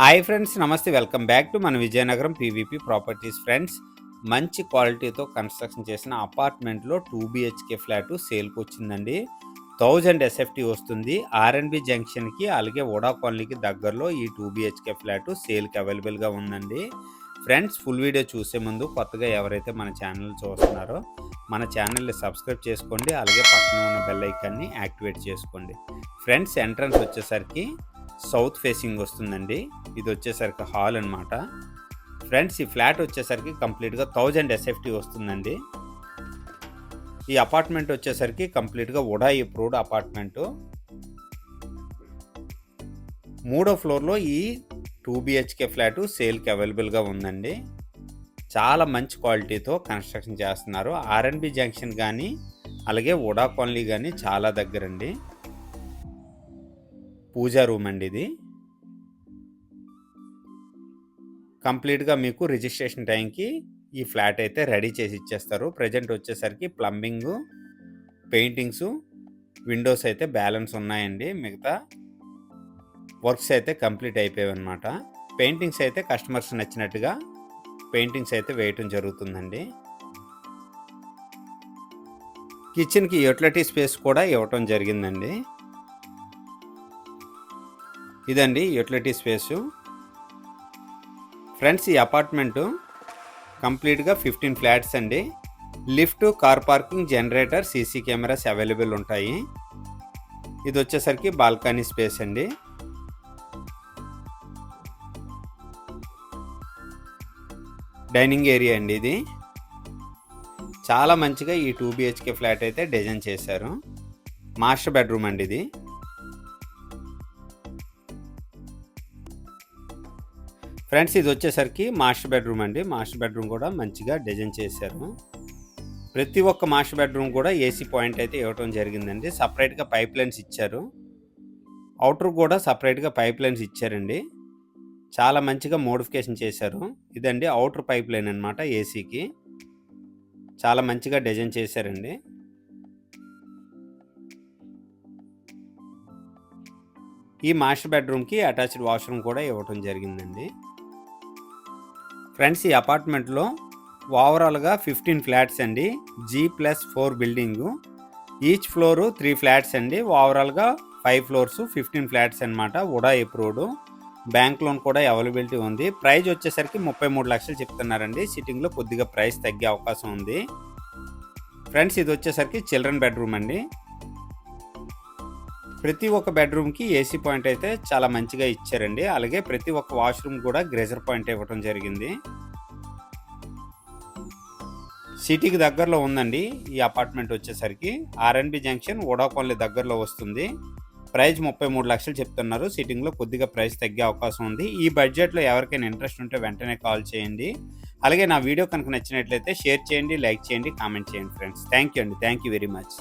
Hi friends నమస్తే welcome back to మన Vizianagaram PVP properties friends మంచి క్వాలిటీతో కన్స్ట్రక్షన్ చేసిన అపార్ట్మెంట్లో టూ బిహెచ్కే ఫ్లాట్ సేల్కి వచ్చిందండి. థౌజండ్ ఎస్ఎఫ్టీ వస్తుంది. ఆర్ఎన్బి జంక్షన్కి అలాగే ఓడా కాలనీకి దగ్గరలో ఈ టూ బిహెచ్కే ఫ్లాట్ సేల్కి అవైలబుల్గా ఉందండి. ఫ్రెండ్స్ ఫుల్ వీడియో చూసే ముందు కొత్తగా ఎవరైతే మన ఛానల్ చూస్తున్నారో మన ఛానల్ని సబ్స్క్రైబ్ చేసుకోండి. అలాగే పక్కన ఉన్న బెల్ ఐకాన్ని యాక్టివేట్ చేసుకోండి. ఫ్రెండ్స్ ఎంట్రన్స్ వచ్చేసరికి సౌత్ ఫేసింగ్ వస్తుందండి. ఇది వచ్చేసరికి హాల్ అన్నమాట. ఫ్రెండ్స్ ఈ ఫ్లాట్ వచ్చేసరికి కంప్లీట్గా థౌజండ్ ఎస్ఎఫ్టీ వస్తుందండి. ఈ అపార్ట్మెంట్ వచ్చేసరికి కంప్లీట్గా ఉడా అప్రూవ్డ్ అపార్ట్మెంటు. మూడో ఫ్లోర్లో ఈ టూ బిహెచ్కే ఫ్లాట్ సేల్కి అవైలబుల్గా ఉందండి. చాలా మంచి క్వాలిటీతో కన్స్ట్రక్షన్ చేస్తున్నారు. ఆర్ఎన్బి జంక్షన్ కానీ అలాగే ఉడా కాలనీ కానీ చాలా దగ్గరండి. పూజా రూమ్ అండి ఇది. కంప్లీట్గా మీకు రిజిస్ట్రేషన్ టైంకి ఈ ఫ్లాట్ అయితే రెడీ చేసి ఇచ్చేస్తారు. ప్రజెంట్ వచ్చేసరికి ప్లంబింగ్ పెయింటింగ్స్ విండోస్ అయితే బ్యాలెన్స్ ఉన్నాయండి మిగతా. వర్క్స్ అయితే కంప్లీట్ అయిపోయాయి అనమాట పెయింటింగ్స్ అయితే కస్టమర్స్ నచ్చినట్టుగా పెయింటింగ్స్ అయితే వేయటం జరుగుతుందండి. కిచెన్కి యూటిలిటీ స్పేస్ కూడా ఇవ్వటం జరిగిందండి. ఇదండి యూటిలిటీ స్పేసు. ఫ్రెండ్స్ ఈ అపార్ట్మెంటు కంప్లీట్గా ఫిఫ్టీన్ ఫ్లాట్స్ అండి. Lift car parking generator CC cameras available ఉంటాయి. ఇది వచ్చేసరికి బాల్కనీ స్పేస్ అండి. డైనింగ్ ఏరియా అండి ఇది. చాలా మంచిగా ఈ టూ బిహెచ్కే ఫ్లాట్ అయితే డిజైన్ చేశారు. మాస్టర్ బెడ్రూమ్ అండి ఇది. ఫ్రెండ్స్ ఇది వచ్చేసరికి మాస్టర్ బెడ్రూమ్ అండి. మాస్టర్ బెడ్రూమ్ కూడా మంచిగా డిజైన్ చేశారు. ప్రతి ఒక్క మాస్టర్ బెడ్రూమ్ కూడా ఏసీ పాయింట్ అయితే ఇవ్వటం జరిగిందండి. సపరేట్గా పైప్ లైన్స్ ఇచ్చారు. అవుటర్ కూడా సపరేట్గా పైప్ లైన్స్ ఇచ్చారండి. చాలా మంచిగా మోడిఫికేషన్ చేశారు. ఇదండి అవుటర్ పైప్ లైన్ అనమాట ఏసీకి. చాలా మంచిగా డిజైన్ చేశారండి. ఈ మాస్టర్ బెడ్రూమ్కి అటాచ్డ్ వాష్రూమ్ కూడా ఇవ్వటం జరిగిందండి. ఫ్రెండ్స్ ఈ అపార్ట్మెంట్లో ఓవరాల్గా ఫిఫ్టీన్ ఫ్లాట్స్ అండి. G plus four building. Each floor three flats అండి. ఓవరాల్గా ఫైవ్ ఫ్లోర్స్ ఫిఫ్టీన్ ఫ్లాట్స్ అనమాట ఉడా అప్రూవ్డ్ బ్యాంక్ లోన్ కూడా అవైలబిలిటీ ఉంది. ప్రైస్ వచ్చేసరికి ముప్పై మూడు లక్షలు చెప్తున్నారండి. సిట్టింగ్లో కొద్దిగా ప్రైస్ తగ్గే అవకాశం ఉంది. ఫ్రెండ్స్ ఇది వచ్చేసరికి చిల్డ్రన్ బెడ్రూమ్ అండి. ప్రతి ఒక్క బెడ్రూమ్కి ఏసీ పాయింట్ అయితే చాలా మంచిగా ఇచ్చారండి. అలాగే ప్రతి ఒక్క వాష్రూమ్ కూడా గ్రేజర్ పాయింట్ ఇవ్వడం జరిగింది. సిటీకి దగ్గరలో ఉందండి ఈ అపార్ట్మెంట్ వచ్చేసరికి. ఆర్ఎన్బి జంక్షన్ ఓడాకోన్లీ దగ్గరలో వస్తుంది. ప్రైస్ ముప్పై మూడు లక్షలు చెప్తున్నారు. సిట్టింగ్లో కొద్దిగా ప్రైస్ తగ్గే అవకాశం ఉంది. ఈ బడ్జెట్లో ఎవరికైనా ఇంట్రెస్ట్ ఉంటే వెంటనే కాల్ చేయండి. అలాగే నా వీడియో కనుక నచ్చినట్లయితే షేర్ చేయండి లైక్ చేయండి కామెంట్ చేయండి ఫ్రెండ్స్. థ్యాంక్ యూ అండి. Thank you very much.